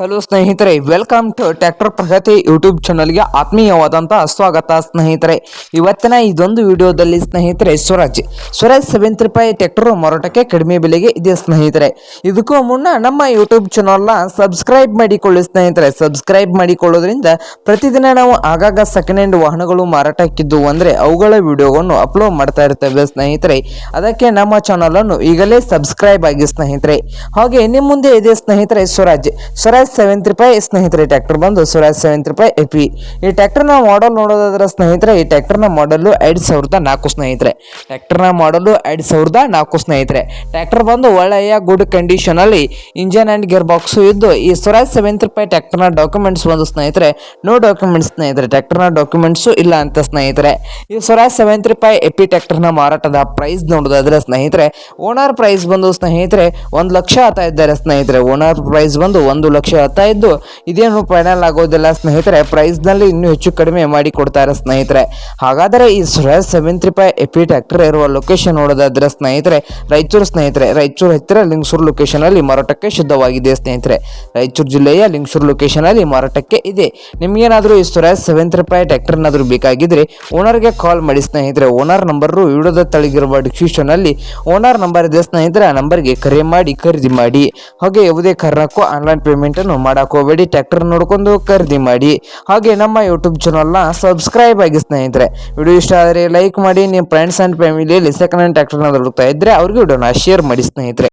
Hello ಸ್ನೇಹಿತರೆ welcome to tractor Pragati YouTube ಚಾನಲ್ಗೆ ಆತ್ಮೀಯವಾದಂಥ ಸ್ವಾಗತ ಸ್ನೇಹಿತರೆ. ಇವತ್ತಿನ ಇದೊಂದು ವಿಡಿಯೋದಲ್ಲಿ ಸ್ನೇಹಿತರೆ, ಸ್ವರಾಜ್. ಸ್ವರಾಜ್ ಸೆವೆನ್ ರೂಪಾಯಿ ಟ್ರ್ಯಾಕ್ಟರ್ ಮಾರಾಟಕ್ಕೆ ಕಡಿಮೆ ಬೆಲೆಗೆ ಇದೆ ಸ್ನೇಹಿತರೆ. ಇದಕ್ಕೂ ಮುನ್ನ ನಮ್ಮ ಯೂಟ್ಯೂಬ್ ಚಾನಲ್ನ ಸಬ್ಸ್ಕ್ರೈಬ್ ಮಾಡಿಕೊಳ್ಳಿ ಸ್ನೇಹಿತರೆ. ಸಬ್ಸ್ಕ್ರೈಬ್ ಮಾಡಿಕೊಳ್ಳೋದ್ರಿಂದ ಪ್ರತಿದಿನ ನಾವು ಆಗಾಗ ಸೆಕೆಂಡ್ ಹ್ಯಾಂಡ್ ವಾಹನಗಳು ಮಾರಾಟಕ್ಕಿದ್ದು ಅಂದರೆ ಅವುಗಳ ವಿಡಿಯೋವನ್ನು ಅಪ್ಲೋಡ್ ಮಾಡ್ತಾ ಇರ್ತೇವೆ ಸ್ನೇಹಿತರೆ. ಅದಕ್ಕೆ ನಮ್ಮ ಚಾನಲನ್ನು ಈಗಲೇ ಸಬ್ಸ್ಕ್ರೈಬ್ ಆಗಿ ಸ್ನೇಹಿತರೆ. ಹಾಗೆ ನಿಮ್ಮ ಮುಂದೆ ಇದೆ ಸ್ನೇಹಿತರೆ, ಸ್ವರಾಜ್. ಸ್ವರಾಜ್ ಸೆವೆಂತ್ ರೂಪಾಯಿ ಸ್ನೇಹಿತರೆ ಟ್ಯಾಕ್ಟರ್ ಬಂದು ಸ್ವರಾಜ್ ಸೆವೆಂತ್ ರೂಪಾಯಿ ಎಪಿ ಈ ಟ್ರ್ಯಾಕ್ಟರ್ನ ಮಾಡಲ್ ನೋಡೋದಾದ್ರೆ ಸ್ನೇಹಿತರೆ, ಈ ಟ್ರ್ಯಾಕ್ಟರ್ನ ಮಾಡಲು ಐದು ಸಾವಿರದ ನಾಲ್ಕು ಸ್ನೇಹಿತರೆ. ಟ್ರ್ಯಾಕ್ಟರ್ನ ಮಾಡಲು ಐದು ಸಾವಿರದ ನಾಲ್ಕು ಸ್ನೇಹಿತರೆ. ಟ್ಯಾಕ್ಟರ್ ಬಂದು ಒಳ್ಳೆಯ ಗುಡ್ ಕಂಡೀಷನಲ್ಲಿ ಇಂಜನ್ ಆ್ಯಂಡ್ ಗೇರ್ ಬಾಕ್ಸು ಇದ್ದು, ಈ ಸ್ವರಾಜ್ ಸೆವೆಂತ್ ರೂಪಾಯಿ ಟ್ರ್ಯಾಕ್ಟರ್ನ ಡಾಕ್ಯುಮೆಂಟ್ಸ್ ಬಂದು ಸ್ನೇಹಿತರೆ ನೋ ಡಾಕ್ಯುಮೆಂಟ್ಸ್ ಸ್ನೇಹಿತರೆ, ಟ್ರ್ಯಾಕ್ಟರ್ನ ಡಾಕ್ಯುಮೆಂಟ್ಸು ಇಲ್ಲ ಅಂತ ಸ್ನೇಹಿತರೆ. ಈ ಸ್ವರಾಜ್ ಸೆವೆಂತ್ ರೂಪಾಯಿ ಎಪಿ ಟ್ರ್ಯಾಕ್ಟರ್ನ ಮಾರಾಟದ ಪ್ರೈಸ್ ನೋಡೋದಾದ್ರೆ ಸ್ನೇಹಿತರೆ ಓನರ್ ಪ್ರೈಸ್ ಬಂದು ಸ್ನೇಹಿತರೆ, ಒಂದು ಲಕ್ಷ ಆತ ಇದ್ದಾರೆ ಸ್ನೇಹಿತರೆ. ಓನರ್ ಪ್ರೈಸ್ ಬಂದು ಒಂದು ಲಕ್ಷ ಆಗ್ತಾ ಇದ್ದು, ಇದೇನು ಫೈನಲ್ ಆಗೋದಿಲ್ಲ ಸ್ನೇಹಿತರೆ ಪ್ರೈಸ್ನಲ್ಲಿ ಇನ್ನೂ ಹೆಚ್ಚು ಕಡಿಮೆ ಮಾಡಿ ಕೊಡ್ತಾರೆ ಸ್ನೇಹಿತರೆ. ಹಾಗಾದರೆ ಈ ಸುರೇಶ್ ಸೆವೆಂತ್ ರೂಪಾಯಿ ಎಪಿ ಟ್ರ್ಯಾಕ್ಟರ್ ಇರುವ ಲೊಕೇಶನ್ ನೋಡೋದಾದ್ರೆ ಸ್ನೇಹಿತರೆ, ರಾಯಚೂರು ಸ್ನೇಹಿತರೆ. ರಾಯಚೂರು ಹತ್ತಿರ ಲಿಂಗಸೂರು ಲೊಕೇಶನಲ್ಲಿ ಮಾರಾಟಕ್ಕೆ ಶುದ್ಧವಾಗಿದೆ ಸ್ನೇಹಿತರೆ. ರಾಯಚೂರು ಜಿಲ್ಲೆಯ ಲಿಂಗಸೂರು ಲೊಕೇಶನಲ್ಲಿ ಮಾರಾಟಕ್ಕೆ ಇದೆ. ನಿಮಗೇನಾದರೂ ಈ ಸ್ವರಾಜ್ ತ್ರೀ ರೂಪಾಯಿ ಟ್ರ್ಯಾಕ್ಟರ್ ಏನಾದರೂ ಬೇಕಾಗಿದ್ರೆ ಓನರ್ಗೆ ಕಾಲ್ ಮಾಡಿ ಸ್ನೇಹಿತರೆ. ಓನರ್ ನಂಬರು ವಿಡಿಯೋದ ತಳಗಿರುವ ಡಿಸ್ಕ್ರಿಪ್ಷನಲ್ಲಿ ಓನರ್ ನಂಬರ್ ಇದೆ ಸ್ನೇಹಿತರೆ. ಆ ನಂಬರ್ಗೆ ಕರೆ ಮಾಡಿ ಖರೀದಿ ಮಾಡಿ. ಹಾಗೆ ಯಾವುದೇ ಕಾರಣಕ್ಕೂ ಆನ್ಲೈನ್ ಪೇಮೆಂಟನ್ನು ಮಾಡಕ್ಕೆ ಹೋಗಬೇಡಿ ಟ್ರ್ಯಾಕ್ಟರ್ ನೋಡ್ಕೊಂಡು ಖರೀದಿ ಮಾಡಿ. ಹಾಗೆ ನಮ್ಮ ಯೂಟ್ಯೂಬ್ ಚಾನಲ್ನ ಸಬ್ಸ್ಕ್ರೈಬ್ ಆಗಿ ಸ್ನೇಹಿತರೆ ವಿಡಿಯೋ ಇಷ್ಟ ಆದರೆ ಲೈಕ್ ಮಾಡಿ ನಿಮ್ಮ ಫ್ರೆಂಡ್ಸ್ ಆ್ಯಂಡ್ ಫ್ಯಾಮಿಲಿಯಲ್ಲಿ ಸೆಕೆಂಡ್ ಹ್ಯಾಂಡ್ ಟ್ರ್ಯಾಕ್ಟರ್ನ ಹುಡುಕ್ತಾ ಇದ್ದರೆ ಅವ್ರಿಗೆ ವಿಡಿಯೋನ ಶೇರ್ ಮಾಡಿ ಸ್ನೇಹಿತರೆ.